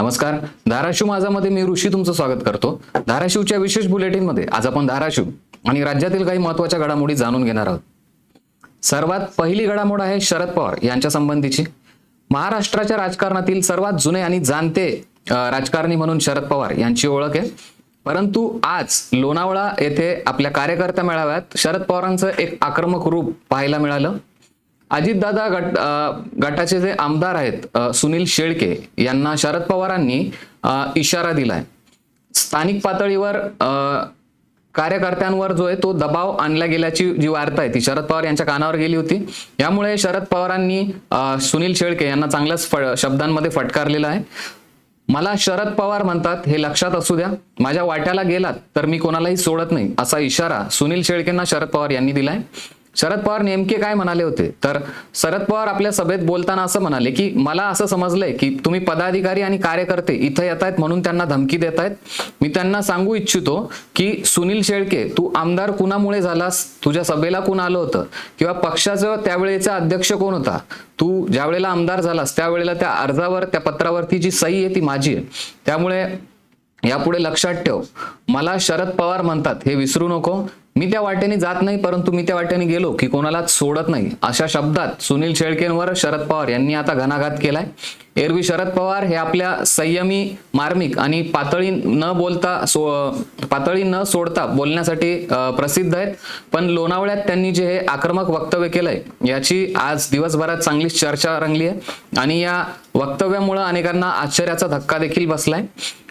नमस्कार. धाराशिव माझामध्ये मी ऋषी तुमचं स्वागत करतो. धाराशिवच्या विशेष बुलेटिनमध्ये आज आपण धाराशिव आणि राज्यातील काही महत्त्वाच्या घडामोडी जाणून घेणार आहोत. सर्वात पहिली घडामोड आहे शरद पवार यांच्या संबंधीची. महाराष्ट्राच्या राजकारणातील सर्वात जुने आणि जाणते राजकारणी म्हणून शरद पवार यांची ओळख आहे. परंतु आज लोणावळा येथे आपल्या कार्यकर्ता मेळाव्यात शरद पवारांचं एक आक्रमक रूप पाहायला मिळालं. अजितदादा गट गटाचे जे आमदार आहेत सुनील शेळके यांना शरद पवारांनी इशारा दिलाय. स्थानिक पातळीवर कार्यकर्त्यांवर जो आहे तो दबाव आणला गेल्याची जी वार्ता आहे ती शरद पवार यांच्या कानावर गेली होती. यामुळे शरद पवारांनी सुनील शेळके यांना चांगल्याच फ- शब्दांमध्ये फटकारलेला आहे. मला शरद पवार म्हणतात हे लक्षात असू द्या. माझ्या वाट्याला गेलात तर मी कोणालाही सोडत नाही असा इशारा सुनील शेळकेंना शरद पवार यांनी दिलाय. शरद पवार नेमके काय म्हणाले होते? तर शरद पवार आपल्या सभेत बोलताना असं म्हणाले की मला असं समजलंय की तुम्ही पदाधिकारी आणि कार्यकर्ते इथं येत आहेत म्हणून त्यांना धमकी देत आहेत मी त्यांना सांगू इच्छितो की सुनील शेळके तू आमदार कुणामुळे झालास? तुझ्या सभेला कोण आलं होतं? किंवा पक्षाचं त्यावेळेचा अध्यक्ष कोण होता? तू ज्या वेळेला आमदार झालास त्यावेळेला त्या अर्जावर त्या पत्रावरती जी सही आहे ती माझी आहे. त्यामुळे यापुढे लक्षात ठेव. मला शरद पवार म्हणतात हे विसरू नको. मी त्या वाटेने जात नाही परंतु मी त्या वाटेने गेलो की कोणालाच सोडत नाही. अशा शब्दात सुनील शेळकेंवर शरद पवार यांनी आता घणाघात केलाय. एरवी शरद पवार हे आपल्या संयमी मार्मिक आणि पातळी न बोलता सो पातळी न सोडता बोलण्यासाठी प्रसिद्ध आहेत. पण लोणावळ्यात त्यांनी जे हे आक्रमक वक्तव्य केलंय याची आज दिवसभरात चांगलीच चर्चा रंगली आहे आणि या वक्तव्यामुळे अनेकांना आश्चर्याचा धक्का देखील बसलाय.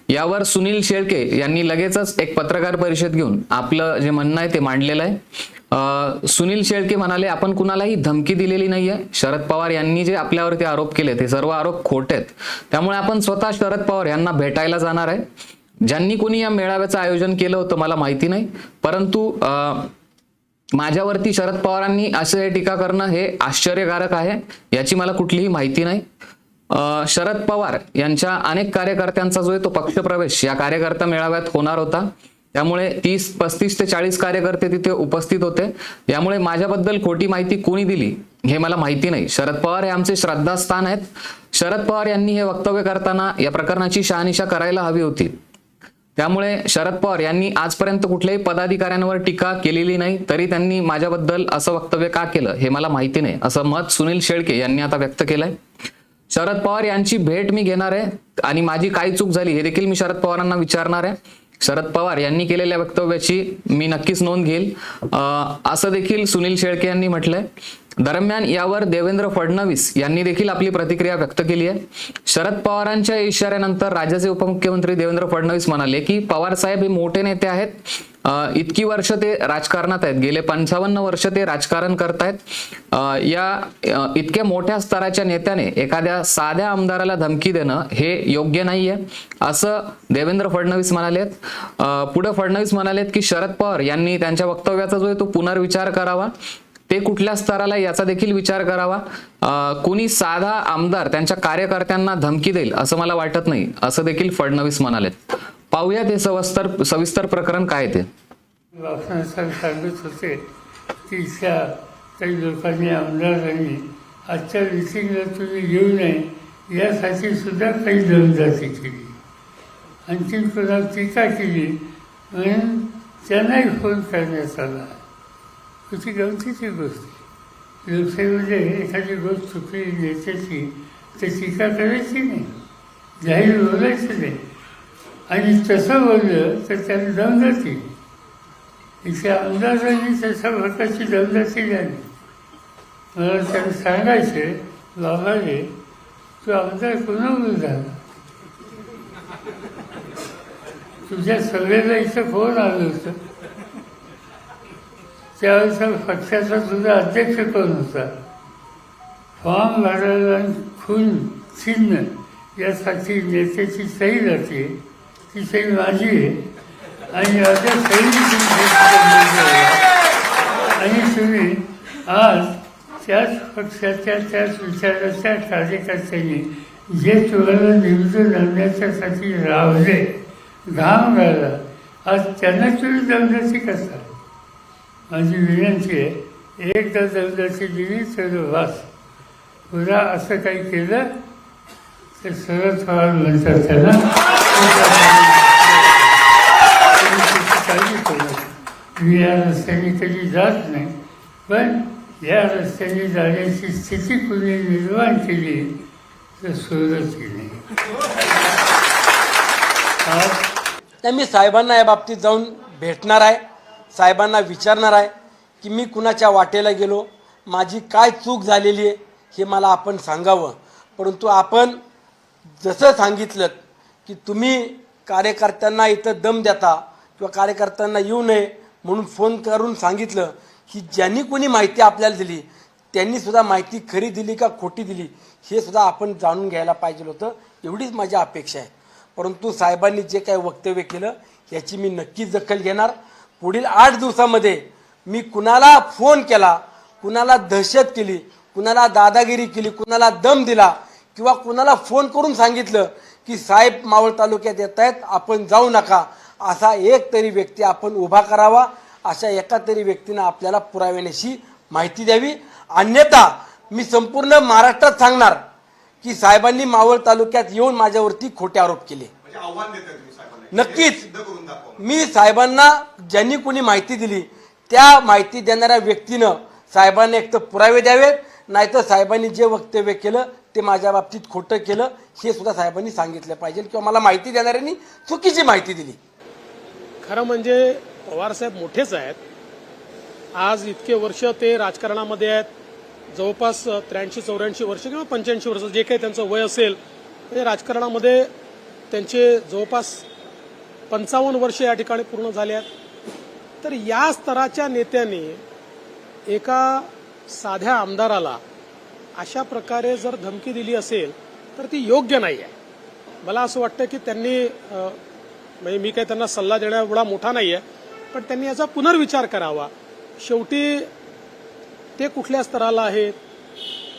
यावर सुनील शेळके यांनी लगेचच एक पत्रकार परिषद घेऊन आपलं जे म्हणणं आहे ते मांडलेलं आहे. सुनील शेळके म्हणाले आपण कुणालाही धमकी दिलेली नाहीये. शरद पवार यांनी जे आपल्यावरती आरोप केले ते सर्व आरोप खोटे आहेत. त्यामुळे आपण स्वतः शरद पवार यांना भेटायला जाणार आहे. ज्यांनी कोणी या मेळाव्याचं आयोजन केलं होतं मला माहिती नाही. परंतु अं, माझ्यावरती शरद पवारांनी असे टीका करणं हे आश्चर्यकारक आहे. याची मला कुठलीही माहिती नाही. शरद पवार यांच्या अनेक कार्यकर्त्यांचा जो आहे तो पक्षप्रवेश या कार्यकर्ता मेळाव्यात होणार होता. त्यामुळे तीस पस्तीस ते चाळीस कार्यकर्ते तिथे उपस्थित होते. यामुळे माझ्याबद्दल खोटी माहिती कोणी दिली हे मला माहिती नाही. शरद पवार हे आमचे श्रद्धास्थान आहेत. शरद पवार यांनी हे वक्तव्य करताना या प्रकरणाची शहानिशा करायला हवी होती. त्यामुळे शरद पवार यांनी आजपर्यंत कुठल्याही पदाधिकाऱ्यांवर टीका केलेली नाही तरी त्यांनी माझ्याबद्दल असं वक्तव्य का केलं हे मला माहिती नाही. असं मत सुनील शेळके यांनी आता व्यक्त केलंय. शरद पवार यांची भेट मी घेणार आहे आणि माझी काय चूक झाली हे देखील मी शरद पवारांना विचारणार आहे. शरद पवार यांनी केलेल्या वक्तव्याची मी नक्कीच नोंद घेईल. असं देखील सुनील शेळके यांनी म्हटलंय. दरम्यान यावर देवेंद्र फडणवीस यांनी देखील आपली प्रतिक्रिया व्यक्त केली आहे. शरद पवारांच्या इशाऱ्यानंतर राज्याचे उपमुख्यमंत्री देवेंद्र फडणवीस म्हणाले की पवार साहेब हे मोठे नेते आहेत. इतकी वर्ष ते राजकारणात आहेत. गेले पंचावन्न वर्ष ते राजकारण करतायत. या इतक्या मोठ्या स्तराच्या नेत्याने एखाद्या साध्या आमदाराला धमकी देणं हे योग्य नाहीये असं देवेंद्र फडणवीस म्हणालेत पुढे फडणवीस म्हणालेत की शरद पवार यांनी त्यांच्या वक्तव्याचा जो आहे तो पुनर्विचार करावा. ते कुठल्या स्तराला याचा देखील विचार करावा. कोणी कुणी साधा आमदार त्यांच्या कार्यकर्त्यांना धमकी देईल असं मला वाटत नाही असं देखील फडणवीस म्हणाले पाहूया ते सविस्तर सविस्तर प्रकरण काय ते. सांगत होते की काही लोकांनी आमदारांनी आजच्या मिटिंगला तुम्ही येऊ नये यासाठी सुद्धा काही दमदाटी केली. आणखी कोणा टीका केली म्हणून त्यांनाही फोन करण्यात आला. ती गमतीची गोष्ट. आहे. म्हणजे एखादी गोष्ट चुकली नेत्याची तर टीका करायची नाही. जाहीर बोलायचं नाही. आणि तसं बोललं तर त्याला दमदाटी इथे अंदाजाने तशा प्रकारची दम दमदाटी झाली मला त्याला सांगायचे बाबाने तू आमदार कोणावर झाला तुझ्या सगळ्याला इथं फोन आलं होतं. त्यावेळेस पक्षाचा सुद्धा अध्यक्ष कोण होता? फॉर्म भरायला आणि खून चिन्ह यासाठी नेत्याची सही जाते. ती सही माझी आहे. आणि आता सही आणि तुम्ही आज त्याच पक्षाच्या त्याच विचाराच्या कार्यकर्त्यांनी जे तुम्हाला निवडून आणण्याच्यासाठी रावले घाम घाला आज त्यांना तुम्ही दमदाची कसा माझी विनंती आहे एकदा दमदाची दिली तर वास. पुन्हा असं काही केलं तर शरद पवार म्हणतात त्याला काळजी करू मी या रस्त्याने कधी जात नाही पण या रस्त्याने जाण्याची स्थिती कुणी निर्माण केली तर सुरत केली. तर मी साहेबांना या बाबतीत जाऊन भेटणार आहे. साहेबांना विचारणार आहे की मी कुणाच्या वाटेला गेलो? माझी काय चूक झालेली आहे? हे मला आपण सांगावं. परंतु आपण जसं सांगितलं की तुम्ही कार्यकर्त्यांना इथं दम देता किंवा कार्यकर्त्यांना येऊ नये म्हणून फोन करून सांगितलं की ज्यांनी कोणी माहिती आपल्याला दिली त्यांनी सुद्धा माहिती खरी दिली का खोटी दिली हे सुद्धा आपण जाणून घ्यायला पाहिजे होतं. एवढीच माझी अपेक्षा आहे. परंतु साहेबांनी जे काही वक्तव्य केलं याची मी नक्कीच दखल घेणार. पुढील आठ दिवसामध्ये मी कुणाला फोन केला कुणाला दहशत केली कुणाला दादागिरी केली कुणाला दम दिला किंवा कुणाला फोन करून सांगितलं की साहेब मावळ तालुक्यात येत आहेत आपण जाऊ नका. असा एक तरी व्यक्ती आपण उभा करावा अशा एका तरी व्यक्तीनं आपल्याला पुराव्यानेशी माहिती द्यावी. अन्यथा मी संपूर्ण महाराष्ट्रात सांगणार की साहेबांनी मावळ तालुक्यात येऊन माझ्यावरती खोटे आरोप केले. नक्कीच. मी साहेबांना ज्यांनी कोणी माहिती दिली त्या माहिती देणाऱ्या व्यक्तीनं साहेबांना एक तर पुरावे द्यावेत नाहीतर साहेबांनी जे वक्तव्य केलं ते माझ्या बाबतीत खोटं केलं हे सुद्धा साहेबांनी सांगितलं पाहिजे. किंवा मला माहिती देणाऱ्यांनी चुकीची माहिती दिली. खरं म्हणजे पवारसाहेब मोठेच आहेत. आज इतके वर्ष ते राजकारणामध्ये आहेत. जवळपास त्र्याऐंशी चौऱ्याऐंशी वर्ष किंवा पंच्याऐंशी वर्ष जे काही त्यांचं वय असेल ते राजकारणामध्ये त्यांचे जवळपास पंचावन्न वर्ष या ठिकाणी पूर्ण झाली आहेत तर या स्तराच्या नेत्याने एका साध्या आमदाराला अशा प्रकारे जर धमकी दिली असेल तर ती योग्य नाही आहे मला असं वाटतं की त्यांनी म्हणजे मी काही त्यांना सल्ला देण्या एवढा मोठा नाही आहे पण त्यांनी याचा पुनर्विचार करावा. शेवटी ते कुठल्या स्तराला आहेत?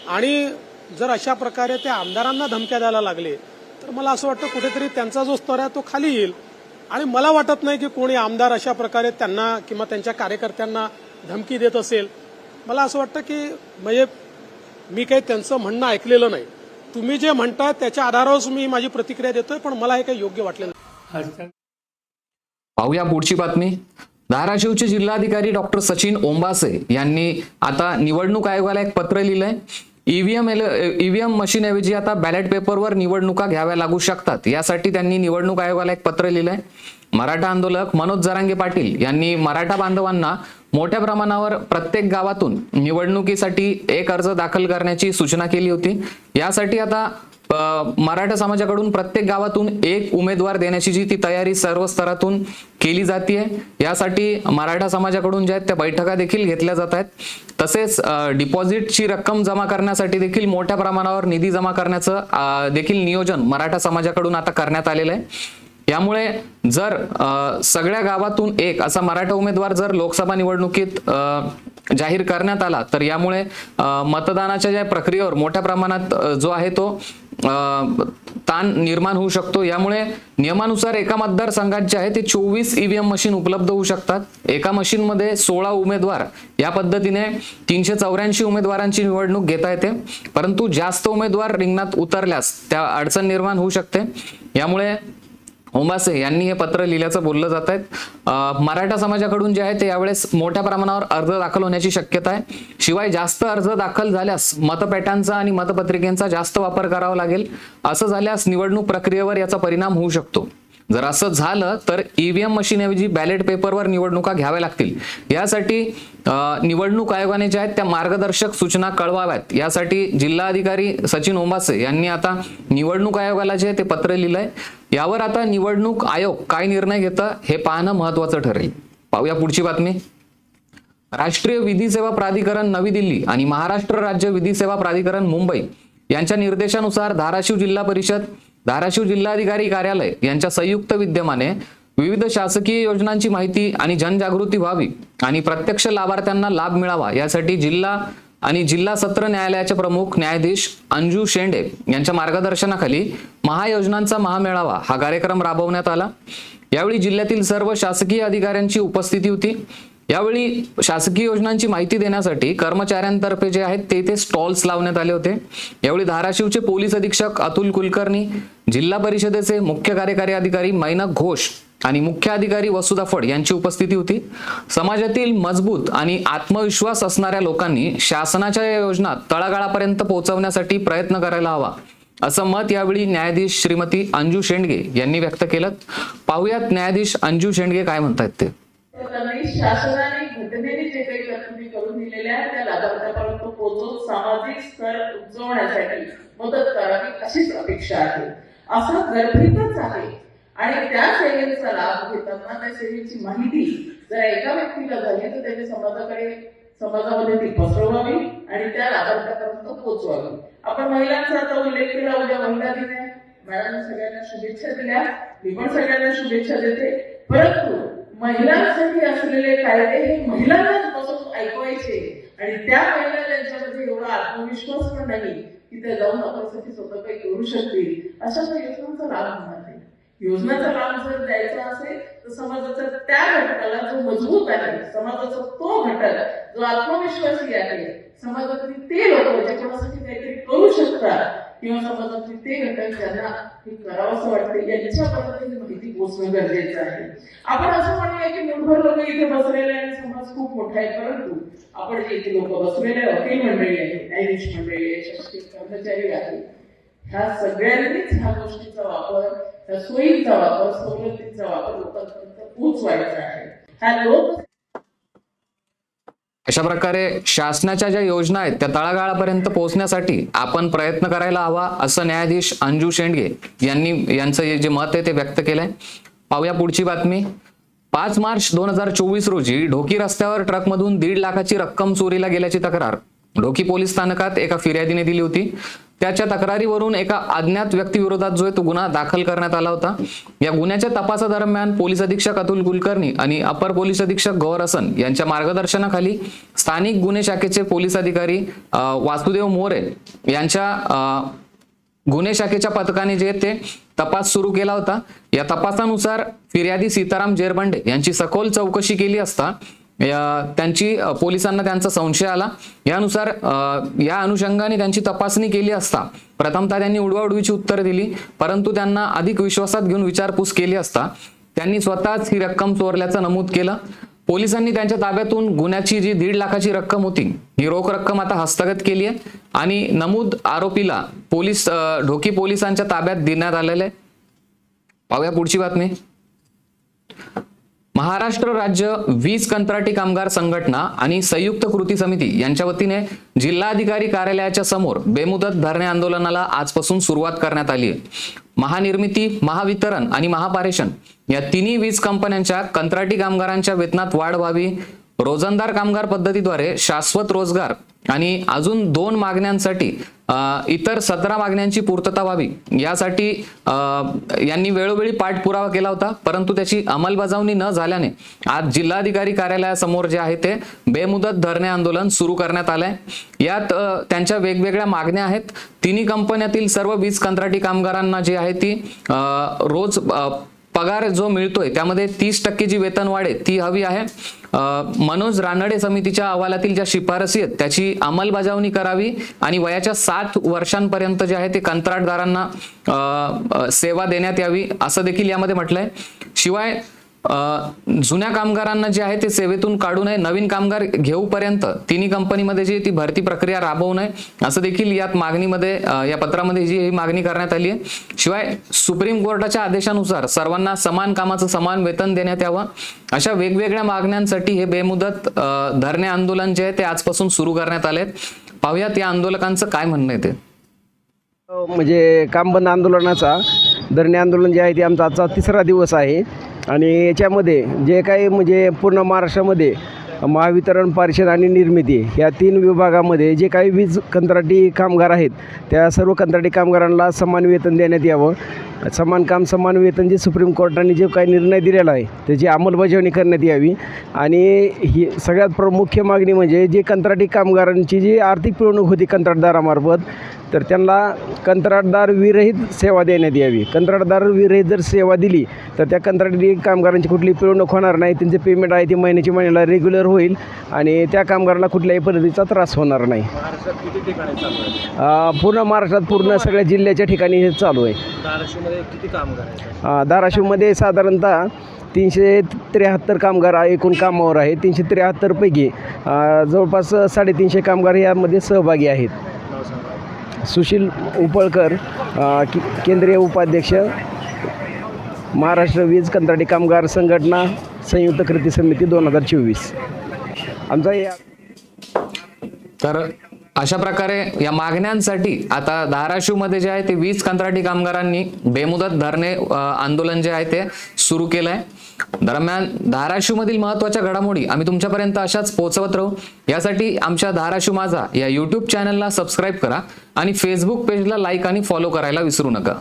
आणि जर अशा प्रकारे ते आमदारांना धमक्या द्यायला लागले तर मला असं वाटतं कुठेतरी त्यांचा जो स्तर आहे तो खाली येईल. आणि मला वाटत नाही की कोणी आमदार अशा प्रकारे त्यांना किंवा त्यांच्या कार्यकर्त्यांना धमकी देत असेल. मला असं वाटतं की म्हणजे मी काही त्यांचं म्हणणं ऐकलेलं नाही. तुम्ही जे म्हणताय त्याच्या आधारावरच मी माझी प्रतिक्रिया देतोय पण मला हे काही योग्य वाटलेलं नाही. पाहूया पुढची बातमी. धाराशिवचे जिल्हाधिकारी डॉक्टर सचिन ओंबासे यांनी आता निवडणूक आयोगाला एक पत्र लिहिलंय. ईव्हीएम ईव्हीएम मशीनऐवजी आता बॅलेट पेपरवर निवडणुका घ्याव्या लागू शकतात. यासाठी त्यांनी निवडणूक आयोगाला एक पत्र लिहिलंय. मराठा आंदोलक मनोज जरांगे पाटील यांनी मराठा बांधवांना मोठ्या प्रमाणावर प्रत्येक गावातून निवडणुकीसाठी एक अर्ज दाखल करण्याची सूचना केली होती. यासाठी आता मराठा समाजाकडून प्रत्येक गावातून एक उमेदवार देण्याची जी ती तयारी सर्व स्तरातून केली जाते यासाठी मराठा समाजाकडून ज्या आहेत त्या बैठका देखील घेतल्या जात आहेत. तसेच डिपॉझिटची रक्कम जमा करण्यासाठी देखील मोठ्या प्रमाणावर निधी जमा करण्याचं देखील नियोजन मराठा समाजाकडून आता करण्यात आलेलं आहे. यामुळे जर सगळ्या गावातून एक असा मराठा उमेदवार जर लोकसभा निवडणुकीत जाहीर करण्यात आला तर यामुळे मतदानाच्या ज्या प्रक्रियेवर मोठ्या प्रमाणात जो आहे तो ताण निर्माण होऊ शकतो. यामुळे नियमानुसार एका मतदारसंघात जे आहे ते चोवीस ईव्हीएम मशीन उपलब्ध होऊ शकतात. एका मशीनमध्ये सोळा उमेदवार. या पद्धतीने तीनशे चौऱ्याऐंशी उमेदवारांची निवडणूक घेता येते. परंतु जास्त उमेदवार रिंगणात उतरल्यास त्या अडचण निर्माण होऊ शकते. यामुळे ओंबासे यांनी हे पत्र लिहिल्याचं बोललं जात आहे. मराठा समाजाकडून जे आहे ते यावेळेस मोठ्या प्रमाणावर अर्ज दाखल होण्याची शक्यता आहे. शिवाय जास्त अर्ज दाखल झाल्यास मतपेट्यांचा आणि मतपत्रिकेचा जास्त वापर करावा लागेल. असं झाल्यास निवडणूक प्रक्रियेवर याचा परिणाम होऊ शकतो. जर असं झालं तर ईव्हीएम मशीनऐवजी बॅलेट पेपरवर निवडणुका घ्याव्या लागतील. यासाठी निवडणूक आयोगाने ज्या आहेत त्या मार्गदर्शक सूचना कळवाव्यात. यासाठी जिल्हाधिकारी सचिन ओंबासे यांनी आता निवडणूक आयोगाला जे आहे ते पत्र लिहिलंय. यावर आता निवडणूक आयोग काय निर्णय घेतं हे पाहणं महत्वाचं ठरेल. पाहूया पुढची बातमी. राष्ट्रीय विधी सेवा प्राधिकरण नवी दिल्ली आणि महाराष्ट्र राज्य विधी सेवा प्राधिकरण मुंबई यांच्या निर्देशानुसार धाराशिव जिल्हा परिषद धाराशिव जिल्हाधिकारी कार्यालय यांच्या संयुक्त विद्यमाने विविध शासकीय योजनांची माहिती आणि जनजागृती व्हावी आणि प्रत्यक्ष लाभार्थ्यांना लाभ मिळावा यासाठी जिल्हा आणि जिल्हा सत्र न्यायालयाचे प्रमुख न्यायाधीश अंजू शेंडे यांच्या मार्गदर्शनाखाली महायोजनांचा महामेळावा हा कार्यक्रम राबवण्यात आला. यावेळी जिल्ह्यातील सर्व शासकीय अधिकाऱ्यांची उपस्थिती होती. यावेळी शासकीय योजनांची माहिती देण्यासाठी कर्मचाऱ्यांतर्फे जे आहेत ते ते स्टॉल्स लावण्यात आले होते. यावेळी धाराशिवचे पोलीस अधीक्षक अतुल कुलकर्णी जिल्हा परिषदेचे मुख्य कार्यकारी अधिकारी मैनक घोष आणि मुख्य अधिकारी वसुधा फड यांची उपस्थिती होती. समाजातील मजबूत आणि आत्मविश्वास असणाऱ्या लोकांनी शासनाच्या या योजना तळागाळापर्यंत पोहोचवण्यासाठी प्रयत्न करायला हवा असं मत यावेळी न्यायाधीश श्रीमती अंजू शेंडगे यांनी व्यक्त केलं. पाहुयात न्यायाधीश अंजू शेंडगे काय म्हणतायत ते. त्यांनी शासनाने घटनेने जे काही तरतुदी करून दिलेल्या आहेत त्या लाभार्थ्यापर्यंत पोहोचवून सामाजिक स्तर उंचवण्यासाठी मदत करावी अशीच अपेक्षा आहे. असं गर्भितच आहे. आणि त्या सेवेचा लाभ घेताना त्या सेवेची माहिती जर एका व्यक्तीला झाली तर त्याच्या समाजाकडे समाजामध्ये ती पसरवावी आणि त्या लाभार्थ्यापर्यंत पोहोचवावी. आपण महिलांचा आता उल्लेख केला उद्या महिला दिन आहे. मॅडम सगळ्यांना शुभेच्छा दिल्या. मी पण सगळ्यांना शुभेच्छा देते. परंतु महिलांसाठी असलेले कायदे हे महिलांनाच बसून ऐकवायचे. आणि त्या महिला त्यांच्यामध्ये एवढा आत्मविश्वास पण नाही की त्या जाऊन आपल्यासाठी स्वतः काही करू शकतील. अशा त्या योजनांचा लाभ होणार नाही. योजनाचा लाभ जर द्यायचा असेल तर समाजाचा त्या घटकाला जो मजबूत आहे समाजाचा तो घटक जो आत्मविश्वासी आहे समाजातली ते लोक जे कोणासाठी काहीतरी करू शकतात किंवा समाजातले ते घटक ज्यांना हे करावंसं वाटतं यांच्या पद्धतीने माहिती पोहोचणं गरजेचं आहे. आपण असं म्हणूया लोक इथे बसलेले आणि समाज खूप मोठा आहे परंतु आपण जे इथे लोक बसलेले वकील मंडळी आहे न्यायाधीश मंडळी आहे शासकीय कर्मचारी आहे ह्या सगळ्यांनीच ह्या गोष्टीचा वापर ह्या सोयीचा वापर सवलतीचा वापर लोकांपर्यंत पोहोचवायचा आहे. ह्या लोक अशा प्रकारे शासनाच्या ज्या योजना आहेत त्या तळागाळापर्यंत पोहोचण्यासाठी आपण प्रयत्न करायला हवा असं न्यायाधीश अंजू शेंडगे यांनी यांचं जे मत आहे ते व्यक्त केलंय. पाहूया पुढची बातमी. पाच मार्च दोन हजार चोवीस रोजी ढोकी रस्त्यावर ट्रकमधून दीड लाखाची रक्कम चोरीला गेल्याची तक्रार. ढोकी पोलीस स्थानकात एका फिर्यादीने दिली होती. त्याच्या तक्रारीवरून एका अज्ञात व्यक्तीविरोधात जो आहे तो गुन्हा दाखल करण्यात आला होता. या गुन्ह्याच्या तपासादरम्यान पोलीस अधीक्षक अतुल कुलकर्णी आणि अपर पोलीस अधीक्षक गौर हसन यांच्या मार्गदर्शनाखाली स्थानिक गुन्हे शाखेचे पोलीस अधिकारी वासुदेव मोरे यांच्या गुन्हे शाखेच्या पथकाने जे ते तपास सुरू केला होता. या तपासानुसार फिर्यादी सीताराम जेरबंडे यांची सखोल चौकशी केली असता त्यांची पोलिसांना त्यांचा संशय आला. यानुसार या अनुषंगाने त्यांची तपासणी केली असता प्रथमतः त्यांनी उडवाउडवीची उत्तरं दिली परंतु त्यांना अधिक विश्वासात घेऊन विचारपूस केली असता त्यांनी स्वतःच ही रक्कम चोरल्याचं नमूद केलं. पोलिसांनी त्यांच्या ताब्यातून गुन्ह्याची जी दीड लाखाची रक्कम होती ही रोख रक्कम आता हस्तगत केली आहे आणि नमूद आरोपीला पोलीस ढोकी पोलिसांच्या ताब्यात देण्यात आलेलं आहे. पाहूया पुढची बातमी. महाराष्ट्र राज्य वीज कंत्राटी कामगार संघटना आणि संयुक्त कृती समिती यांच्या वतीने जिल्हाधिकारी कार्यालयाच्या समोर बेमुदत धरणे आंदोलनाला आजपासून सुरुवात करण्यात आली आहे. महानिर्मिती महावितरण आणि महापारेषण या तिन्ही वीज कंपन्यांच्या कंत्राटी कामगारांच्या वेतनात वाढ व्हावी. रोजंदार कामगार पद्धतीद्वारे शाश्वत रोजगार आणि अजून दोन मागण्यांसाठी इतर सतरा मागण्यांची पूर्तता व्हावी यासाठी यांनी वेळोवेळी पाठपुरावा केला होता परंतु त्याची अंमलबजावणी न झाल्याने आज जिल्हाधिकारी कार्यालयासमोर जे आहे ते बेमुदत धरणे आंदोलन सुरू करण्यात आलंय. यात त्यांच्या वेगवेगळ्या मागण्या आहेत. तिन्ही कंपन्यातील सर्व वीज कंत्राटी कामगारांना जी आहे ती रोज पगार जो मिळतोय त्यामध्ये तीस टक्के जी वेतन वाढ आहे ती हवी आहे. मनोज रानडे समितीच्या अहवालातील ज्या शिफारसी आहेत त्याची अंमलबजावणी करावी आणि वयाच्या सात वर्षांपर्यंत जे आहे ते कंत्राटदारांना सेवा देण्यात यावी असं देखील यामध्ये म्हटलंय. शिवाय जुन्या कामगारांना जे आहे ते सेवेतून काढू नये. नवीन कामगार घेऊपर्यंत तिन्ही कंपनीमध्ये जी ती भरती प्रक्रिया राबवू नये. असं देखील यात मागणीमध्ये या पत्रामध्ये जी ही मागणी करण्यात आली आहे. शिवाय सुप्रीम कोर्टाच्या आदेशानुसार सर्वांना समान कामाचं समान वेतन देण्यात यावं. अशा वेगवेगळ्या मागण्यांसाठी हे बेमुदत धरणे आंदोलन जे आहे ते आजपासून सुरू करण्यात आले पाहूयात या आंदोलकांचं काय म्हणणं आहे ते. म्हणजे कामबंद आंदोलनाचा धरणे आंदोलन जे आहे ते आमचा आजचा तिसरा दिवस आहे. आणि याच्यामध्ये जे काही म्हणजे पूर्ण महाराष्ट्रामध्ये महावितरण परिषद आणि निर्मिती या तीन विभागामध्ये जे काही वीज कंत्राटी कामगार आहेत त्या सर्व कंत्राटी कामगारांना समान वेतन देण्यात यावं. समान काम समान वेतन जे सुप्रीम कोर्टाने जे काही निर्णय दिलेला आहे त्याची अंमलबजावणी करण्यात यावी. आणि ही सगळ्यात प्र मुख्य मागणी म्हणजे जे कंत्राटी कामगारांची जी आर्थिक पिळवणूक होती कंत्राटदारामार्फत तर त्यांना कंत्राटदार विरहित सेवा देण्यात यावी. कंत्राटदार विरहित जर सेवा दिली तर त्या कंत्राटी कामगारांची कुठली पिळवणूक होणार नाही. त्यांचे पेमेंट आहे ते महिन्याची महिन्याला रेग्युलर होईल आणि त्या कामगारांना कुठल्याही पद्धतीचा त्रास होणार नाही. पूर्ण महाराष्ट्रात पूर्ण सगळ्या जिल्ह्याच्या ठिकाणी हे चालू आहे. धाराशिवमध्ये साधारणतः तीनशे त्र्याहत्तर कामगार एकूण कामावर आहेत. तीनशे त्र्याहत्तरपैकी जवळपास साडेतीनशे कामगार यामध्ये सहभागी आहेत. सुशील उपळकर कि केंद्रीय उपाध्यक्ष महाराष्ट्र वीज कंत्राटी कामगार संघटना संयुक्त कृती समिती दोन हजार चोवीस. आमचा या तर अशा प्रकारे या मागण्यांसाठी आता धाराशिवमध्ये जे आहे ते वीज कंत्राटी कामगारांनी बेमुदत धरणे आंदोलन जे आहे ते सुरू केलंय. दरम्यान धाराशिवमधील महत्त्वाच्या घडामोडी आम्ही तुमच्यापर्यंत अशाच पोहोचवत राहू. यासाठी आमच्या धाराशिव माझा या युट्यूब चॅनलला सबस्क्राईब करा आणि फेसबुक पेजला लाईक आणि फॉलो करायला विसरू नका.